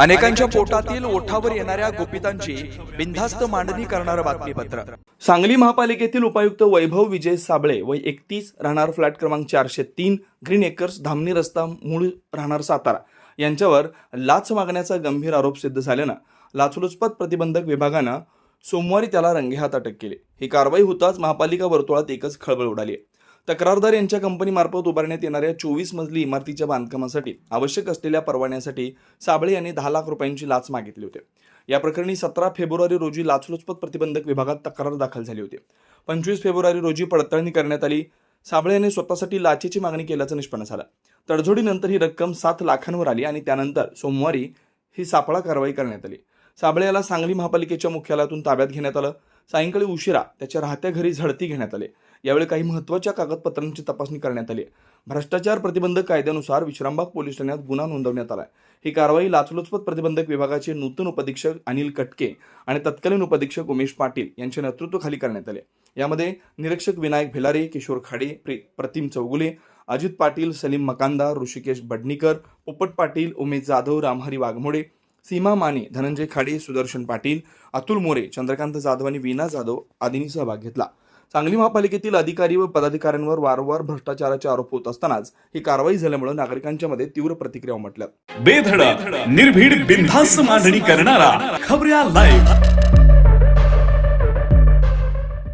अनेकांच्या पोटातील ओठावर येणाऱ्या गोपितांची बिनधास्त मांडणी करणारं बातमीपत्र. सांगली महापालिकेतील उपायुक्त वैभव विजय साबळे व एकतीस राहणार फ्लॅट क्रमांक चारशे तीन ग्रीन एकर्स धामणी रस्ता मूळ राहणार सातारा. यांच्यावर लाच मागण्याचा गंभीर आरोप सिद्ध झाल्यानं लाचलुचपत प्रतिबंधक विभागानं सोमवारी त्याला रंगेहात अटक केली. ही कारवाई होताच महापालिका वर्तुळात एकच खळबळ उडाली आहे. तक्रारदार यांच्या कंपनीमार्फत उभारण्यात येणाऱ्या चोवीस मजली इमारतीच्या बांधकामासाठी आवश्यक असलेल्या परवान्यासाठी साबळे यांनी दहा लाख रुपयांची लाच मागितली होती. या प्रकरणी सतरा फेब्रुवारी रोजी लाचलुचपत प्रतिबंधक विभागात तक्रार दाखल झाली होती. पंचवीस फेब्रुवारी रोजी पडताळणी करण्यात आली. साबळे यांनी स्वतःसाठी लाचेची मागणी केल्याचं निष्पन्न झालं. तडजोडीनंतर ही रक्कम सात लाखांवर आली आणि त्यानंतर सोमवारी ही सापळा कारवाई करण्यात आली. साबळे याला सांगली महापालिकेच्या मुख्यालयातून ताब्यात घेण्यात आलं. सायंकाळी उशिरा त्याच्या राहत्या घरी झडती घेण्यात आली. यावेळी काही महत्त्वाच्या कागदपत्रांची तपासणी करण्यात आली. भ्रष्टाचार प्रतिबंधक कायद्यानुसार विश्रामबाग पोलीस ठाण्यात गुन्हा नोंदवण्यात आला ही कारवाई लाचलुचपत प्रतिबंधक विभागाचे नूतन उपाधीक्षक अनिल कटके आणि तत्कालीन उपाधीक्षक उमेश पाटील यांच्या नेतृत्वाखाली करण्यात आले. यामध्ये निरीक्षक विनायक भिलारे किशोर खाडे प्रे- प्रतिम चौगुले अजित पाटील सलीम मकांदा ऋषिकेश बडनीकर पोपट पाटील उमेश जाधव रामहरी वाघमोडे सीमा माने धनंजय खाडे सुदर्शन पाटील अतुल मोरे चंद्रकांत जाधव आणि वीणा जाधव आदींनी सहभाग घेतला. सांगली महापालिकेतील अधिकारी व पदाधिकाऱ्यांवर वारंवार भ्रष्टाचाराचे आरोप होत असतानाच ही कारवाई झाल्यामुळे नागरिकांच्या मध्ये तीव्र प्रतिक्रिया उमटल्या. बेधड निर्भीड बिनधास्त मांडणी करणारा खबऱ्या लाईव्ह